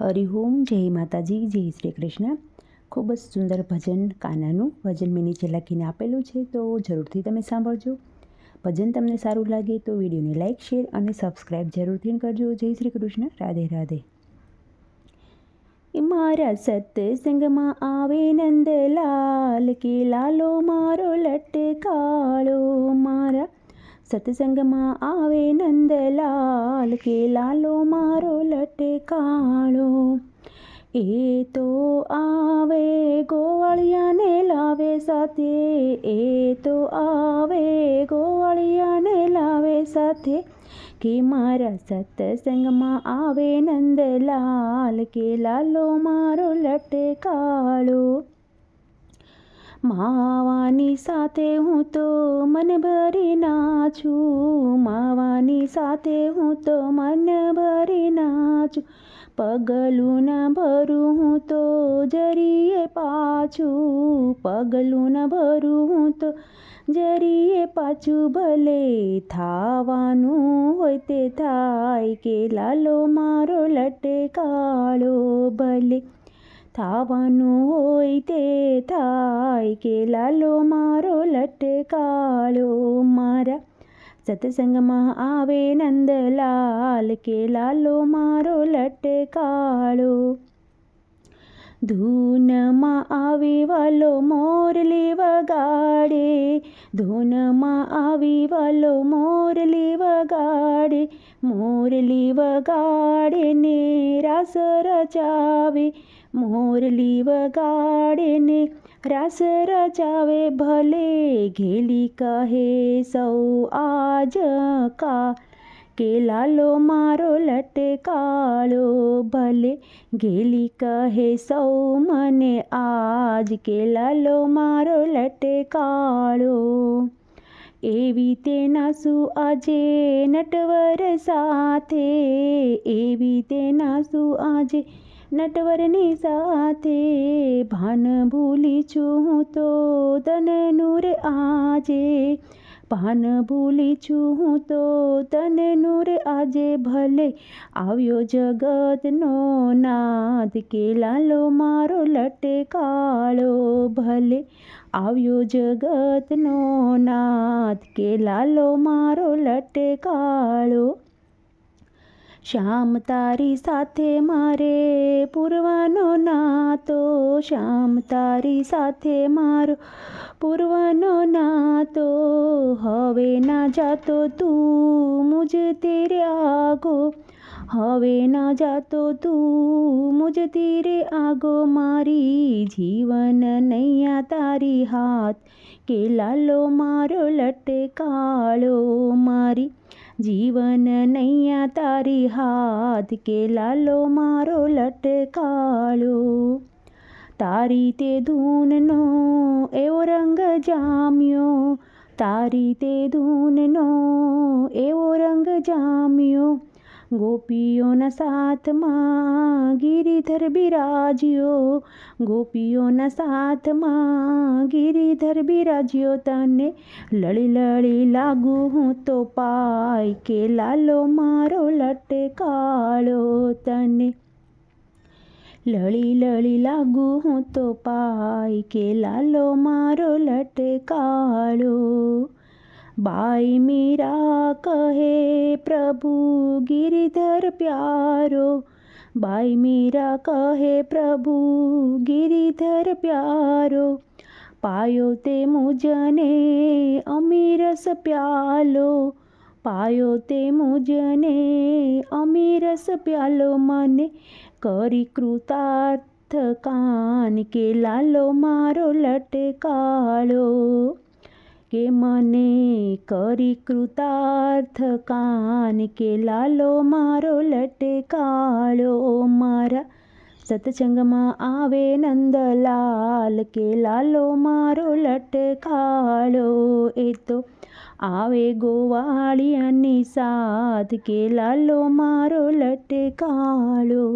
હરિઓમ જય માતાજી, જય શ્રી કૃષ્ણ. ખૂબ જ સુંદર ભજન કાનાનું ભજન મેં નીચે લખીને આપેલું છે, તો જરૂરથી તમે સાંભળજો. ભજન તમને સારું લાગે તો વિડીયોને લાઇક શેર અને સબસ્ક્રાઈબ જરૂરથી કરજો. જય શ્રી કૃષ્ણ, રાધે રાધે. મારા સત્સંગમાં આવે નંદલાલ, કે લાલો મારો લટકાળો. મારા સત્સંગમાં આવે નંદલાલ કે લાલો મારો લટકાળો એ તો આવે ગોવાળિયાને લાવે સાથે એ તો આવે ગોવાળિયાને લાવે સાથે કે મારા સત્સંગમાં આવે નંદલાલ કે લાલો મારો લટકાળો માવાની સાથે હું તો મન ભરી નાચું માવાની સાથે હું તો મન ભરી નાચું, પગલું ના ભરું હું તો જરીએ પાછું, પગલું ન ભરું હું તો જરીએ પાછું, ભલે થાવાનું હોય તે થાય કે લાલો મારો લટકાળો ભલે થાવાનું હોય તે થાય કે લાલો મારો લટકાળો મારા સત્સંગમાં આવે નંદલાલ કે લાલો મારો લટકાળો ધૂનમાં આવી વાલો મોરલી વગાડે ધૂનમાં આવી વાલો મોરલી વગાડે મોરલી વગાડે ને રાસ રચાવે મોરલી વગાડે ને રાસ રચાવે ભલે ઘેલી કહે, સૌ આજ કા કે લાલો મારો લટકાળો ભલે ઘેલી કહે, સૌ મને આજ કે લાલો મારો લટકાળો. એવી તેના નાસુ આજે નટવર સાથે, એવી તેના નાસુ આજે નટવરની સાથે ભાન ભૂલી છું તો તનનું રે આજે. ભાન ભૂલી છું હું તો તને નૂર આજે ભલે આવ્યો જગતનો નાદ કે લાલો મારો લટકાળો ભલે આવ્યો જગતનો નાદ કે લાલો મારો લટકાળો શ્યામ તારી સાથે મારે પૂરવાનો નાતો, શ્યામ તારી સાથે મારો પૂરવાનો નાતો. હવે ના જાતો તું મુજ તેરે આગો, હવે ના જાતો તું મુજ તેરે આગો. મારી જીવન નૈયા તારી હાથ, કે લાલો મારો લટકાળો. મારી જીવન નૈયા તારી હાથ કે લાલો મારો લટકાળો. તારી તે ધૂનનો એવો રંગ જામ્યો. તારી તે ધૂનનો એવો રંગ જામ્યો. ગોપીઓના સાથમાં ગિરિધર બિરાજ્યો ગોપીઓના સાથમાં ગિરિધર બિરાજ્યો તને લળી લળી લાગુ હું તો પાય કે લાલો મારો લટકાળો તને લળી લળી લાગુ હું તો પાય કે લાલો મારો લટકાળો બાઈ મીરા કહે, પ્રભુ ગિરિધર પ્યારો. બાઈ મીરા કહે, પ્રભુ ગિરિધર પ્યારો. પાયો તે મુજને અમીરસ પ્યાલો. પાયો તે મુજને અમીરસ પ્યાલો. મને કરી કૃતાર્થ કાન કે લાલો મારો લટકાળો. કે મને કરી કૃતાર્થ કાન કે લાલો મારો લટકાળો મારા સત્સંગમાં આવે નંદલાલ કે લાલો મારો લટકાળો એ તો આવે ગોવાળિયાની સાથ કે લાલો મારો લટકાળો